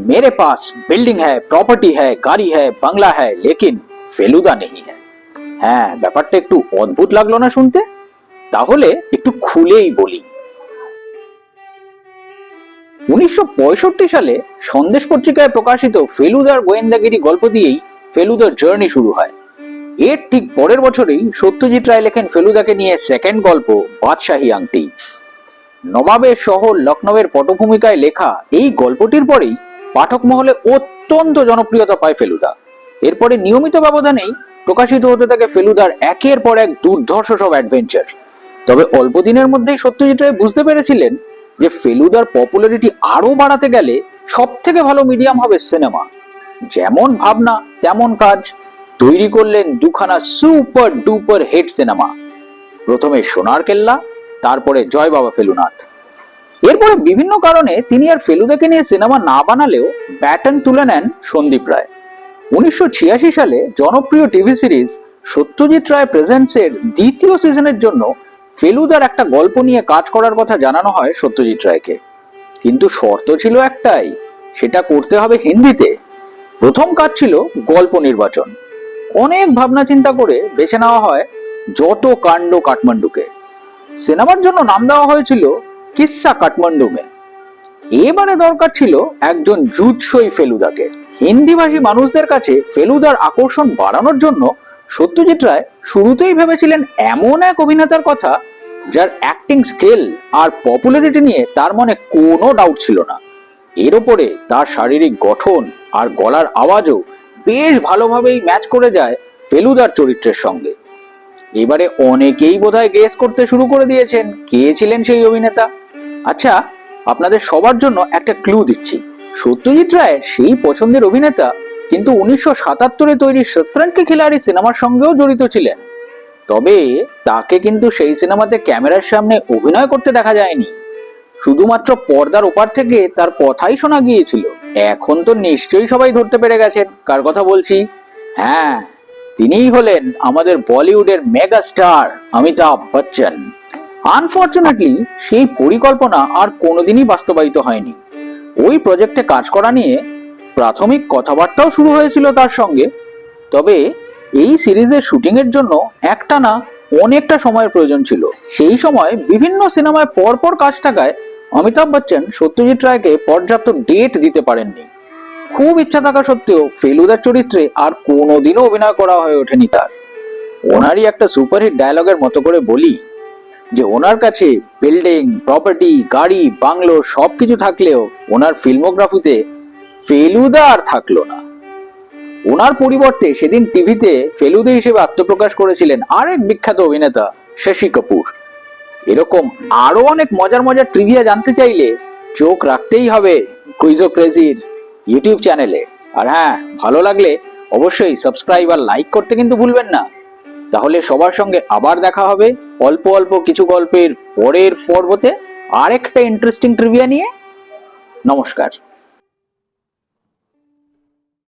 मेरे पास बिल्डिंग है प्रॉपर्टी है गाड़ी है बांग्ला है लेकिन ফেলুদা नहीं है হ্যাঁ ব্যাপারটা একটু অদ্ভুত লাগলো না শুনতে তাহলে একটু খুলেই বলি উনিশশো সালে সন্দেশ পত্রিকায় প্রকাশিত ফেলুদার গোয়েন্দাগিরি গল্প দিয়েই ফেলুদার জার্নি শুরু হয় এর ঠিক পরের বছরেই সত্যজিৎ রায় লেখেন ফেলুদাকে নিয়ে সেকেন্ড গল্প বাদশাহী আংটি নবাবের শহর লখনৌয়ের পটভূমিকায় লেখা এই গল্পটির পরেই পাঠক মহলে অত্যন্ত জনপ্রিয়তা পায় ফেলুদা। এরপরে নিয়মিত ব্যবধানেই প্রকাশিত হতে থাকে ফেলুদার একের পর এক দুর্ধর্ষ সব অ্যাডভেঞ্চার তবে অল্প দিনের মধ্যেই সত্যজিৎ রায় বুঝতে পেরেছিলেন যে ফেলুদার পপুলারিটি আরও বাড়াতে গেলে সব থেকে ভালো মিডিয়াম হবে সিনেমা যেমন ভাবনা, তেমন কাজ, তৈরি করলেন দুখানা সুপার ডুপার হিট সিনেমা প্রথমে সোনার কেল্লা, তারপরে জয় বাবা ফেলুনাথ। এরপরে বিভিন্ন কারণে তিনি আর ফেলুদাকে নিয়ে সিনেমা না বানালেও ব্যাটন তুলে নেন সন্দীপ রায়। উনিশশো ছিয়াশি সালে জনপ্রিয় টিভি সিরিজ সত্যজিৎ রায় প্রেজেন্টসের দ্বিতীয় সিজনের জন্য ফেলুদার একটা গল্প নিয়ে কাজ করার কথা জানানো হয় সত্যজিৎ রায়কে। কিন্তু শর্ত ছিল একটাই, সেটা করতে হবে হিন্দিতে। প্রথম কাজ ছিল গল্প নির্বাচন। অনেক ভাবনা চিন্তা করে বেছে নেওয়া হয় যত কাণ্ড কাঠমান্ডুকে। সিনেমার জন্য নাম দেওয়া হয়েছিল কিসা কাঠমান্ডুমে। এবারে দরকার ছিল একজন জুৎসই ফেলুদাকে। হিন্দিভাষী মানুষদের কাছে ফেলুদার আকর্ষণ বাড়ানোর জন্য সত্যজিৎ রায় শুরুতেই ভেবেছিলেন এমন এক অভিনেতার কথা যার অ্যাক্টিং স্কিল আর পপুলারিটি নিয়ে তার মনে কোনো ডাউট ছিল না। এর ওপরে তার শারীরিক গঠন আর গলার আওয়াজও বেশ ভালোভাবেই ম্যাচ করে যায় ফেলুদার চরিত্রের সঙ্গে। এবারে অনেকেই বোধহয় গেস করতে শুরু করে দিয়েছেন কে ছিলেন সেই অভিনেতা। আচ্ছা আপনাদের সবার জন্য একটা ক্লু দিচ্ছি। সত্যজিৎ রায়ের সেই পছন্দের অভিনেতা কিন্তু উনিশশো সাতাত্তরে তৈরি শতরঞ্জ কে খিলাড়ি সিনেমার সঙ্গেও জড়িত ছিলেন। তবে তাকে কিন্তু সেই সিনেমাতে ক্যামেরার সামনে অভিনয় করতে দেখা যায়নি। শুধুমাত্র পর্দার ওপার থেকে তার কথাই শোনা গিয়েছিল। এখন তো নিশ্চয়ই সবাই ধরতে পেরে গেছেন। কার কথা বলছি? হ্যাঁ তিনিই হলেন আমাদের বলিউডের mega star Amitabh Bachchan. Unfortunately সেই পরিকল্পনা আর কোনোদিনই বাস্তবায়িত হয়নি। ওই প্রজেক্টে কাজ করা নিয়ে প্রাথমিক কথাবার্তাও শুরু হয়েছিল তার সঙ্গে। তবে এই সিরিজের শুটিং এর জন্য একটা না অনেকটা সময়ের প্রয়োজন ছিল। সেই সময় বিভিন্ন সিনেমায় পরপর কাজ থাকায় অমিতাভ বচ্চন, সত্যজিৎ রায়কে পর্যাপ্ত ডেট দিতে পারেননি। খুব ইচ্ছা থাকা সত্ত্বেও ফেলুদার চরিত্রে আর কোনোদিনও অভিনয় করা হয়ে ওঠেনি তার। ওনারই একটা সুপারহিট ডায়লগের মতো করে বলি যে ওনার কাছে বিল্ডিং প্রপার্টি গাড়ি বাংলো সবকিছু থাকলেও ওনার ফিল্মোগ্রাফিতে ফেলুদা আর থাকল না। ওনার পরিবর্তে সেদিন টিভিতে ফেলুদা হিসেবে আত্মপ্রকাশ করেছিলেন আরেক বিখ্যাত অভিনেতা শশী কাপুর। এরকম আরও অনেক মজার মজার ট্রিভিয়া জানতে চাইলে চোখ রাখতেই হবে কুইজো ক্রেজির ইউটিউব চ্যানেলে আর হ্যাঁ ভালো লাগলে অবশ্যই সাবস্ক্রাইব আর লাইক করতে কিন্তু ভুলবেন না। তাহলে সবার সঙ্গে আবার দেখা হবে। অল্প অল্প কিছু গল্পের পরের পর্বতে আরেকটা ইন্টারেস্টিং ট্রিভিয়া নিয়ে নমস্কার।